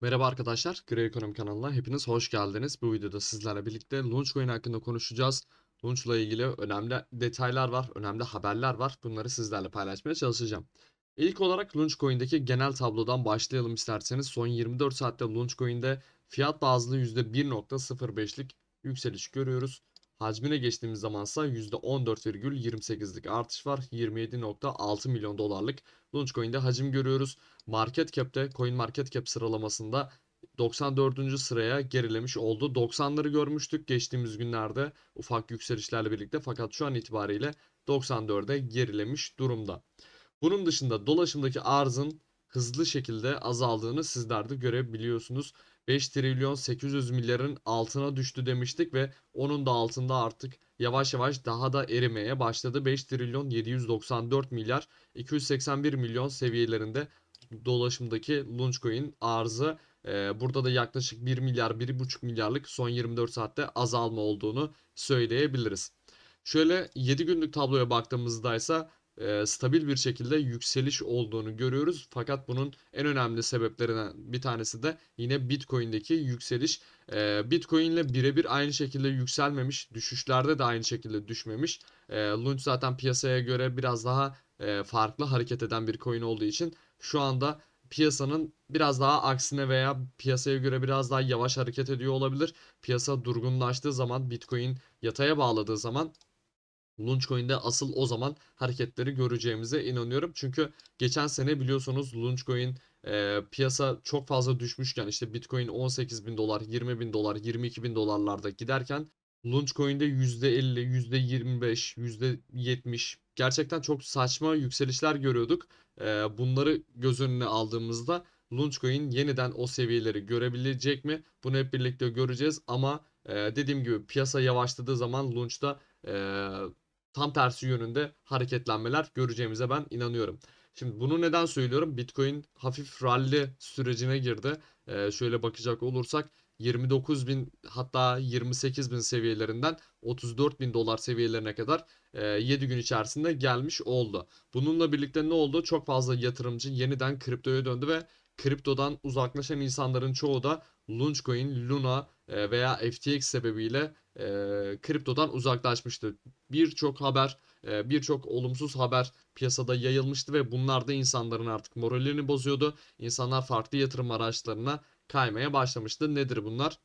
Merhaba arkadaşlar, Gri Ekonomi kanalına hepiniz hoş geldiniz. Bu videoda sizlerle birlikte Launchcoin hakkında konuşacağız. Launch'la ilgili önemli detaylar var, önemli haberler var. Bunları sizlerle paylaşmaya çalışacağım. İlk olarak Launchcoin'deki genel tablodan başlayalım isterseniz. Son 24 saatte Launchcoin'de fiyat bazlı %1.05'lik yükseliş görüyoruz. Hacmine geçtiğimiz zamansa %14,28'lik artış var. 27.6 milyon dolarlık Launchcoin'de hacim görüyoruz. Market Cap'te Coin Market Cap sıralamasında 94. sıraya gerilemiş oldu. 90'ları görmüştük geçtiğimiz günlerde ufak yükselişlerle birlikte fakat şu an itibariyle 94'e gerilemiş durumda. Bunun dışında dolaşımdaki arzın hızlı şekilde azaldığını sizler de görebiliyorsunuz. 5 trilyon 800 milyarın altına düştü demiştik ve onun da altında artık yavaş yavaş daha da erimeye başladı. 5 trilyon 794 milyar 281 milyon seviyelerinde dolaşımdaki Launchcoin arzı. Ee, burada da yaklaşık 1 milyar 1,5 milyarlık son 24 saatte azalma olduğunu söyleyebiliriz. Şöyle 7 günlük tabloya baktığımızda ise e, stabil bir şekilde yükseliş olduğunu görüyoruz. Fakat bunun en önemli sebeplerinden bir tanesi de yine Bitcoin'deki yükseliş. E, Bitcoin ile birebir aynı şekilde yükselmemiş, düşüşlerde de aynı şekilde düşmemiş. E, Launch zaten piyasaya göre biraz daha e, farklı hareket eden bir coin olduğu için şu anda piyasanın biraz daha aksine veya piyasaya göre biraz daha yavaş hareket ediyor olabilir. Piyasa durgunlaştığı zaman Bitcoin yataya bağladığı zaman Launchcoin'de asıl o zaman hareketleri göreceğimize inanıyorum. Çünkü geçen sene biliyorsunuz Launchcoin e, piyasa çok fazla düşmüşken işte Bitcoin 18 bin dolar, 20 bin dolar, 22 bin dolarlarda giderken Launchcoin'de %50, %25, %70 gerçekten çok saçma yükselişler görüyorduk. E, bunları göz önüne aldığımızda Launchcoin yeniden o seviyeleri görebilecek mi? Bunu hep birlikte göreceğiz ama e, dediğim gibi piyasa yavaşladığı zaman Launch'ta e, tam tersi yönünde hareketlenmeler göreceğimize ben inanıyorum. Şimdi bunu neden söylüyorum? Bitcoin hafif rally sürecine girdi. Ee, şöyle bakacak olursak 29 bin hatta 28 bin seviyelerinden 34 bin dolar seviyelerine kadar e, 7 gün içerisinde gelmiş oldu. Bununla birlikte ne oldu? Çok fazla yatırımcı yeniden kriptoya döndü ve kriptodan uzaklaşan insanların çoğu da Launchcoin, Luna e, veya FTX sebebiyle e, kriptodan uzaklaşmıştı. Birçok haber, e, birçok olumsuz haber piyasada yayılmıştı ve bunlar da insanların artık moralini bozuyordu. İnsanlar farklı yatırım araçlarına kaymaya başlamıştı. Nedir bunlar?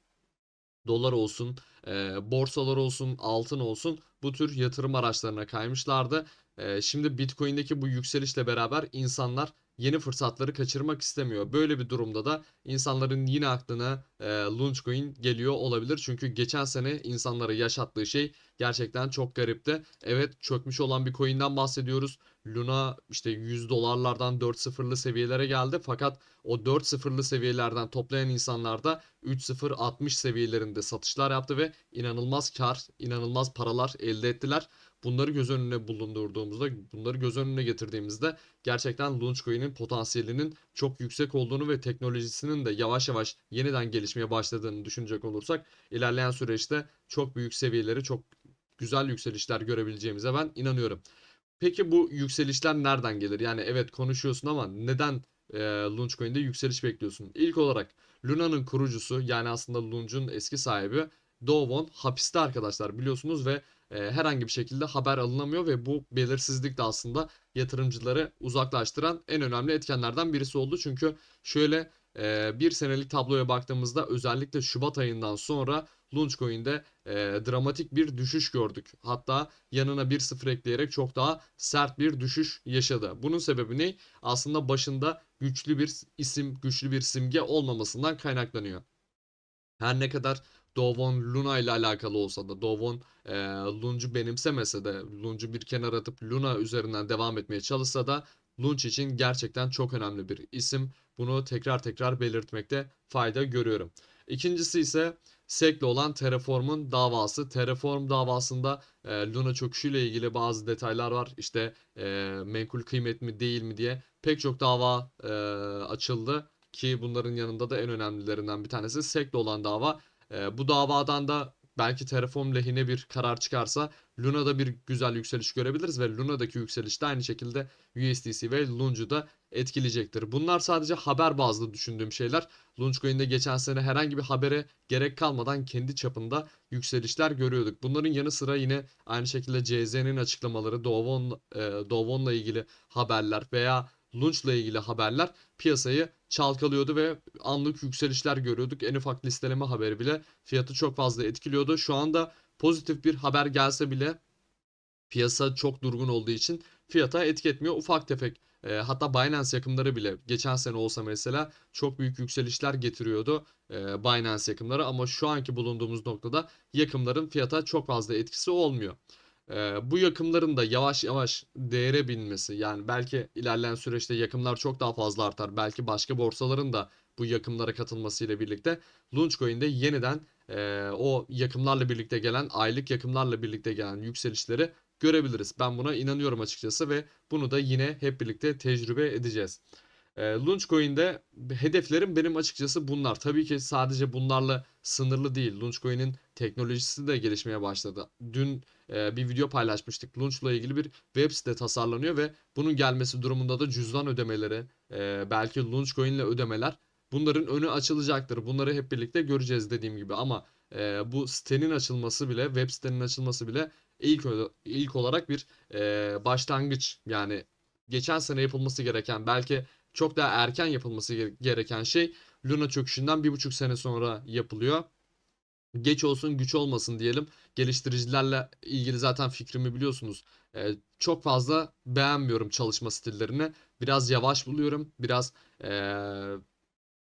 Dolar olsun, e, borsalar olsun, altın olsun bu tür yatırım araçlarına kaymışlardı. E, şimdi Bitcoin'deki bu yükselişle beraber insanlar yeni fırsatları kaçırmak istemiyor. Böyle bir durumda da insanların yine aklına e, Launchcoin geliyor olabilir. Çünkü geçen sene insanlara yaşattığı şey gerçekten çok garipti. Evet çökmüş olan bir coin'den bahsediyoruz. Luna işte 100 dolarlardan 4 sıfırlı seviyelere geldi. Fakat o 4 sıfırlı seviyelerden toplayan insanlar da 3 60 seviyelerinde satışlar yaptı ve inanılmaz kar, inanılmaz paralar elde ettiler. Bunları göz önüne bulundurduğumuzda, bunları göz önüne getirdiğimizde gerçekten Launchcoin'in potansiyelinin çok yüksek olduğunu ve teknolojisinin de yavaş yavaş yeniden gelişmeye başladığını düşünecek olursak ilerleyen süreçte çok büyük seviyeleri, çok güzel yükselişler görebileceğimize ben inanıyorum. Peki bu yükselişler nereden gelir? Yani evet konuşuyorsun ama neden e, Launchcoin'de yükseliş bekliyorsun? İlk olarak Luna'nın kurucusu yani aslında Launch'un eski sahibi Do Won hapiste arkadaşlar biliyorsunuz ve herhangi bir şekilde haber alınamıyor ve bu belirsizlik de aslında yatırımcıları uzaklaştıran en önemli etkenlerden birisi oldu. Çünkü şöyle e, bir senelik tabloya baktığımızda özellikle Şubat ayından sonra Launchcoin'de e, dramatik bir düşüş gördük. Hatta yanına bir sıfır ekleyerek çok daha sert bir düşüş yaşadı. Bunun sebebi ne? Aslında başında güçlü bir isim, güçlü bir simge olmamasından kaynaklanıyor. Her ne kadar Dovon Luna ile alakalı olsa da Dovon e, Lunch'u benimsemese de Lunch'u bir kenara atıp Luna üzerinden devam etmeye çalışsa da Lunch için gerçekten çok önemli bir isim. Bunu tekrar tekrar belirtmekte fayda görüyorum. İkincisi ise SEC'le olan Terraform'un davası. Terraform davasında e, Luna çöküşüyle ilgili bazı detaylar var. İşte e, menkul kıymet mi değil mi diye pek çok dava e, açıldı. Ki bunların yanında da en önemlilerinden bir tanesi SEC'le olan dava. E, bu davadan da belki Terraform lehine bir karar çıkarsa Luna'da bir güzel yükseliş görebiliriz ve Luna'daki yükseliş de aynı şekilde USDC ve Lunge'u da etkileyecektir. Bunlar sadece haber bazlı düşündüğüm şeyler. Launchcoin'de geçen sene herhangi bir habere gerek kalmadan kendi çapında yükselişler görüyorduk. Bunların yanı sıra yine aynı şekilde CZ'nin açıklamaları, Dovon, e, Dovon'la ilgili haberler veya Launch'la ilgili haberler piyasayı çalkalıyordu ve anlık yükselişler görüyorduk. En ufak listeleme haberi bile fiyatı çok fazla etkiliyordu. Şu anda pozitif bir haber gelse bile piyasa çok durgun olduğu için fiyata etki etmiyor. Ufak tefek e, hatta Binance yakımları bile geçen sene olsa mesela çok büyük yükselişler getiriyordu e, Binance yakımları ama şu anki bulunduğumuz noktada yakımların fiyata çok fazla etkisi olmuyor. E, bu yakımların da yavaş yavaş değere binmesi yani belki ilerleyen süreçte yakımlar çok daha fazla artar. Belki başka borsaların da bu yakımlara katılmasıyla birlikte Launchcoin'de yeniden e, o yakımlarla birlikte gelen aylık yakımlarla birlikte gelen yükselişleri görebiliriz. Ben buna inanıyorum açıkçası ve bunu da yine hep birlikte tecrübe edeceğiz. E, Launchcoin'de hedeflerim benim açıkçası bunlar. Tabii ki sadece bunlarla sınırlı değil. Launchcoin'in teknolojisi de gelişmeye başladı. Dün e, bir video paylaşmıştık. Launch'la ilgili bir web site tasarlanıyor ve bunun gelmesi durumunda da cüzdan ödemeleri, e, belki Launchcoin ile ödemeler bunların önü açılacaktır. Bunları hep birlikte göreceğiz dediğim gibi ama e, bu sitenin açılması bile, web sitenin açılması bile ilk ilk olarak bir e, başlangıç. Yani geçen sene yapılması gereken belki çok daha erken yapılması gere- gereken şey Luna çöküşünden bir buçuk sene sonra yapılıyor. Geç olsun güç olmasın diyelim. Geliştiricilerle ilgili zaten fikrimi biliyorsunuz. Ee, çok fazla beğenmiyorum çalışma stillerini. Biraz yavaş buluyorum. Biraz ee,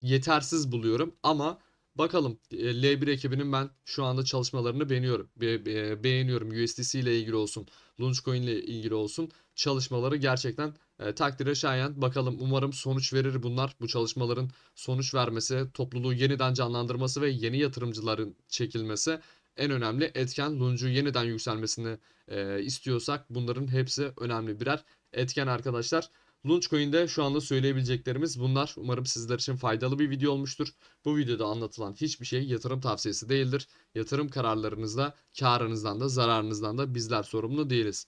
yetersiz buluyorum. Ama bakalım e, L1 ekibinin ben şu anda çalışmalarını beğeniyorum. Be- be- beğeniyorum. USDC ile ilgili olsun. Launchcoin ile ilgili olsun. Çalışmaları gerçekten e, takdire şayan. Bakalım umarım sonuç verir bunlar. Bu çalışmaların sonuç vermesi, topluluğu yeniden canlandırması ve yeni yatırımcıların çekilmesi en önemli etken. Lunge'u yeniden yükselmesini e, istiyorsak bunların hepsi önemli birer etken arkadaşlar. Launchcoin'de şu anda söyleyebileceklerimiz bunlar. Umarım sizler için faydalı bir video olmuştur. Bu videoda anlatılan hiçbir şey yatırım tavsiyesi değildir. Yatırım kararlarınızda, karınızdan da zararınızdan da bizler sorumlu değiliz.